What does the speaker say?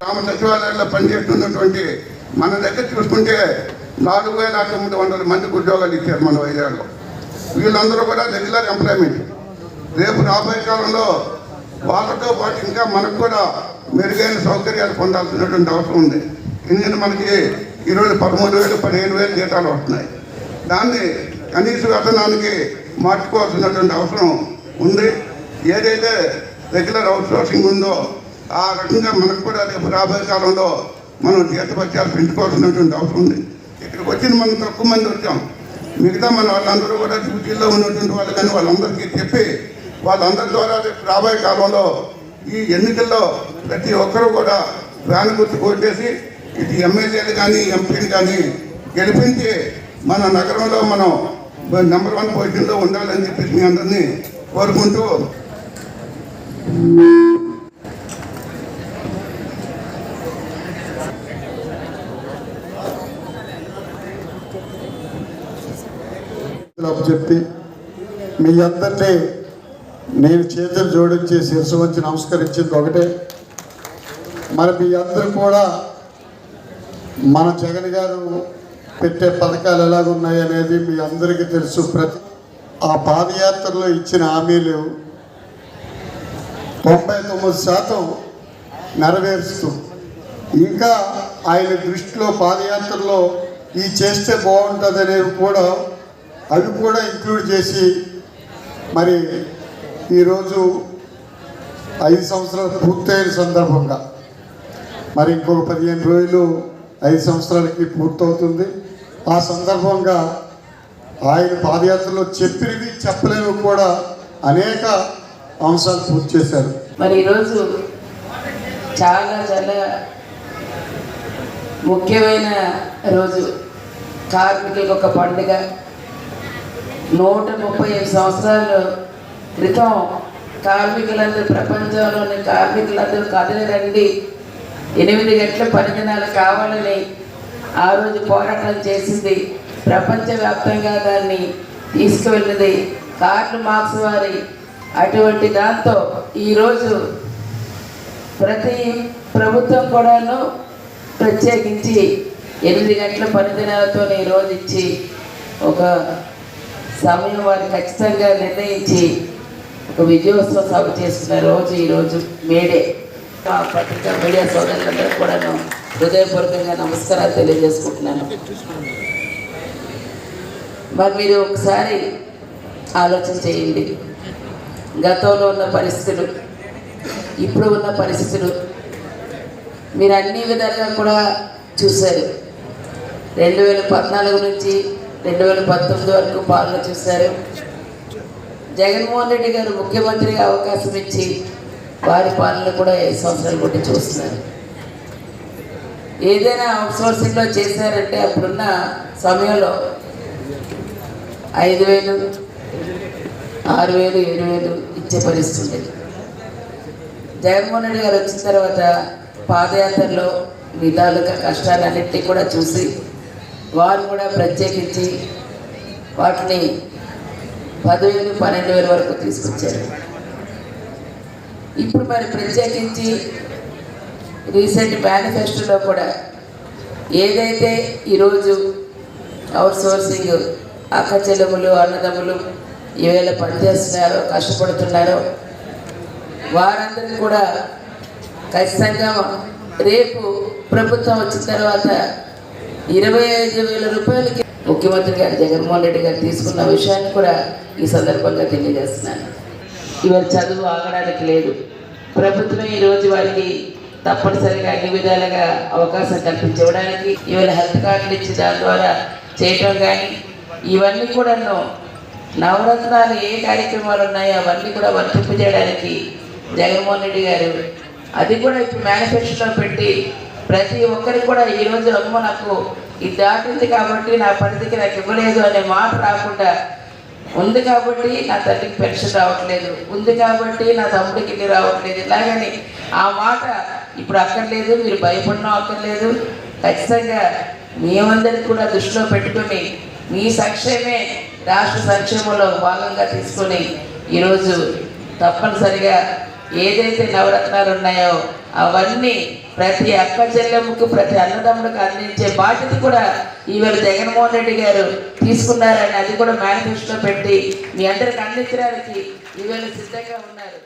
గ్రామ సచివాలయాల్లో పనిచేస్తున్నటువంటి మన దగ్గర చూసుకుంటే నాలుగు వేల తొమ్మిది వందల మందికి ఉద్యోగాలు ఇచ్చారు మన వైజాగ్లో వీళ్ళందరూ కూడా రెగ్యులర్ ఎంప్లాయ్మెంట్ రేపు రాబోయే కాలంలో వాళ్ళతో పాటు ఇంకా మనకు కూడా మెరుగైన సౌకర్యాలు పొందాల్సినటువంటి అవసరం ఉంది. ఎందుకంటే మనకి ఈరోజు పదమూడు వేలు పదిహేను వేలు జీతాలు వస్తున్నాయి. దాన్ని కనీస వేతనానికి మార్చుకోవాల్సినటువంటి అవసరం ఉంది. ఏదైతే రెగ్యులర్ అవుట్ సోర్సింగ్ ఉందో ఆ రకంగా మనకు కూడా రేపు రాబోయే కాలంలో మనం జీతపత్యాలు పెంచుకోవాల్సినటువంటి అవసరం ఉంది. ఇక్కడికి వచ్చిన మనం తక్కువ మంది వచ్చాం. మిగతా మన వాళ్ళందరూ కూడా డ్యూటీల్లో ఉన్నటువంటి వాళ్ళు కానీ వాళ్ళందరికీ చెప్పి వాళ్ళందరి ద్వారా రేపు రాబోయే కాలంలో ఈ ఎన్నికల్లో ప్రతి ఒక్కరూ కూడా వ్యాన్ గుర్తు కొట్టేసి ఇది ఎమ్మెల్యేలు కానీ ఎంపీలు కానీ గెలిపించి మన నగరంలో మనం నెంబర్ వన్ పొజిషన్లో ఉండాలని చెప్పేసి మీ అందరినీ కోరుకుంటూ చెప్పి మీ అందరినీ నేను చేతులు జోడించి శిరసు వచ్చి నమస్కరించింది ఒకటే. మరి మీ అందరూ కూడా మన జగన్ గారు పెట్టే పథకాలు ఎలాగున్నాయి అనేది మీ అందరికీ తెలుసు. ప్రతి ఆ పాదయాత్రలో ఇచ్చిన హామీలు తొంభై తొమ్మిది శాతం నెరవేరుస్తూ ఇంకా ఆయన దృష్టిలో పాదయాత్రలో ఈ చేస్తే బాగుంటుంది అనేవి కూడా అవి కూడా ఇంక్లూడ్ చేసి మరి ఈరోజు ఐదు సంవత్సరాలు పూర్తయిన సందర్భంగా మరి ఇంకొక పదిహేను రోజులు ఐదు సంవత్సరాలకి పూర్తవుతుంది. ఆ సందర్భంగా ఆయన పాదయాత్రలో చెప్పినవి చెప్పలేవి కూడా అనేక అంశాలు పూర్తి చేశారు. మరి ఈరోజు చాలా చాలా ముఖ్యమైన రోజు. కార్మికులకు ఒక పండుగ. నూట ముప్పై ఐదు సంవత్సరాలు క్రితం కార్మికులందరూ ప్రపంచంలోని కార్మికులందరూ కదిలి రండి. ఎనిమిది గంటల పని దినాలు కావాలని ఆ రోజు పోరాటం చేసింది. ప్రపంచవ్యాప్తంగా దాన్ని తీసుకువెళ్ళింది. కార్ల్ మార్క్స్ వారి అటువంటి దాంతో ఈరోజు ప్రతి ప్రభుత్వం కూడాను ప్రత్యేకించి ఎనిమిది గంటల పనిదినాలతో ఈరోజు ఇచ్చి ఒక సమయం వారు ఖచ్చితంగా నిర్ణయించి ఒక విజయోత్సవ సభ చేసుకున్న రోజు ఈరోజు మేడే. మా పత్రికా మీడియా సోదరులందరూ కూడాను హృదయపూర్వకంగా నమస్కారాలు తెలియజేసుకుంటున్నాను. మరి మీరు ఒకసారి ఆలోచన చేయండి. గతంలో ఉన్న పరిస్థితులు ఇప్పుడు ఉన్న పరిస్థితులు మీరు అన్ని విధాలుగా కూడా చూశారు. రెండు వేల పద్నాలుగు నుంచి రెండు వేల పంతొమ్మిది వరకు పాలన చూశారు. జగన్మోహన్ రెడ్డి గారు ముఖ్యమంత్రిగా అవకాశం ఇచ్చి వారి పాలన కూడా ఐదు సంవత్సరాలు కొట్టి చూస్తున్నారు ఏదైనా అవుట్సోర్సింగ్లో చేశారంటే అప్పుడున్న సమయంలో ఐదు వేలు ఆరు వేలు ఏడు వేలు ఇచ్చే పరిస్థితి ఉండేది. జగన్మోహన్ రెడ్డి గారు వచ్చిన తర్వాత పాదయాత్రలో మీ తాలూకా కష్టాలన్నింటినీ కూడా చూసి వారు కూడా ప్రత్యేకించి వాటిని పదివేలు పన్నెండు వేల వరకు తీసుకొచ్చారు. ఇప్పుడు మరి ప్రత్యేకించి రీసెంట్ మేనిఫెస్టోలో కూడా ఏదైతే ఈరోజు అవుట్ సోర్సింగ్ అక్క చెల్లెములు అన్నదమ్ములు ఈవేళ పనిచేస్తున్నారో కష్టపడుతున్నారో వారందరికీ కూడా ఖచ్చితంగా రేపు ప్రభుత్వం వచ్చిన తర్వాత ఇరవై ఐదు వేల రూపాయలకి ముఖ్యమంత్రి గారు జగన్మోహన్ రెడ్డి గారు తీసుకున్న విషయాన్ని కూడా ఈ సందర్భంగా తెలియజేస్తున్నాను. ఇవాళ చదువు ఆగడానికి లేదు. ప్రభుత్వం ఈరోజు వారికి తప్పనిసరిగా అన్ని విధాలుగా అవకాశం కల్పించడానికి ఇవాళ హెల్త్ కార్డులు ఇచ్చి దాని ద్వారా చేయటం కానీ ఇవన్నీ కూడాను నవరత్నాలు ఏ కార్యక్రమాలు ఉన్నాయో అవన్నీ కూడా వర్తింపజేయడానికి జగన్మోహన్ రెడ్డి గారు అది కూడా ఇప్పుడు మేనిఫెస్టోలో పెట్టి ప్రతి ఒక్కరికి కూడా ఈరోజు అమ్మ నాకు ఇది దాటింది కాబట్టి నా పరిధికి నాకు ఇవ్వలేదు అనే మాట రాకుండా ఉంది కాబట్టి నా తల్లికి పెన్షన్ రావట్లేదు. ఉంది కాబట్టి నా తమ్ముడికి ఇది రావట్లేదు. ఇలాగని ఆ మాట ఇప్పుడు అక్కర్లేదు మీరు భయపడడం అక్కర్లేదు. ఖచ్చితంగా మేమందరికీ కూడా దృష్టిలో పెట్టుకొని మీ సంక్షేమే రాష్ట్ర సంక్షేమంలో భాగంగా తీసుకొని ఈరోజు తప్పనిసరిగా ఏదైతే నవరత్నాలు ఉన్నాయో అవన్నీ ప్రతి అక్క చెల్లెమ్మకు ప్రతి అన్నదమ్ములకు అందించే బాధ్యత కూడా ఈవేళ జగన్మోహన్ రెడ్డి గారు తీసుకున్నారని అది కూడా మేనిఫెస్టో పెట్టి మీ అందరికి అందించడానికి ఈవేళ సిద్ధంగా ఉన్నారు.